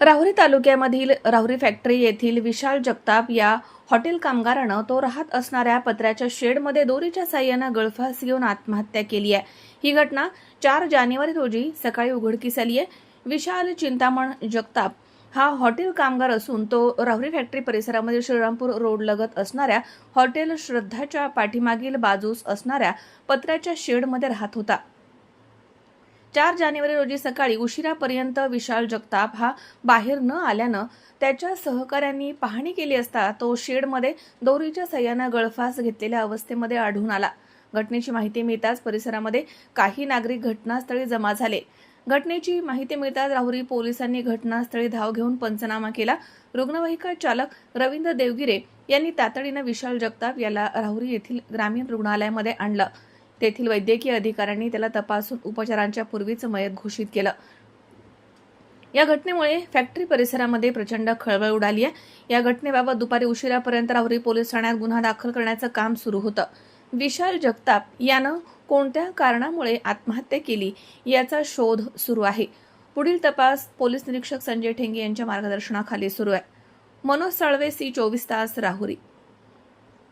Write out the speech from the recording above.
Rahuri तालुक्यामधील Rahuri factory येथील विशाल जगताप या hotel कामगारानं तो राहत असणाऱ्या पत्र्याच्या शेडमध्ये दोरीच्या साह्यानं गळफास घेऊन आत्महत्या केली आहे. ही घटना चार जानेवारी रोजी सकाळी उघडकीस आली आहे. विशाल चिंतामण जगताप हा हॉटेल कामगार असून तो राहुरी फॅक्टरी परिसरामध्ये श्रीरामपूर रोड लगत असणाऱ्या हॉटेल श्रद्धाच्या पाठीमागील बाजूस असणाऱ्या पत्र्याच्या शेडमध्ये राहत होता. चार जानेवारी रोजी सकाळी उशिरापर्यंत विशाल जगताप हा बाहेर न आल्यानं त्याच्या सहकाऱ्यांनी पाहणी केली असता तो शेडमध्ये दोरीच्या सह्यानं गळफास घेतलेल्या अवस्थेमध्ये आढळून आला. घटनेची माहिती मिळताच परिसरामध्ये काही नागरिक घटनास्थळी जमा झाले. घटनेची माहिती मिळताच राहुरी पोलिसांनी घटनास्थळी धाव घेऊन पंचनामा केला. रुग्णवाहिका चालक रवींद्र देवगिरे यांनी तातडीनं विशाल जगताप याला राहुरी येथील ग्रामीण रुग्णालयामध्ये आणलं. तेथील वैद्यकीय अधिकाऱ्यांनी त्याला तपासून उपचारांच्या पूर्वीच मयत घोषित केलं. या घटनेमुळे फॅक्टरी परिसरामध्ये प्रचंड खळबळ उडाली आहे. या घटनेबाबत दुपारी उशिरापर्यंत राहुरी पोलीस ठाण्यात गुन्हा दाखल करण्याचं काम सुरू होतं. विशाल जगताप यानं कोणत्या कारणामुळे आत्महत्या केली याचा शोध सुरू आहे. पुढील तपास पोलीस निरीक्षक संजय ठेंगे यांच्या मार्गदर्शनाखाली सुरू आहे. मनोज साळवे सी चोवीस तास राहुरी.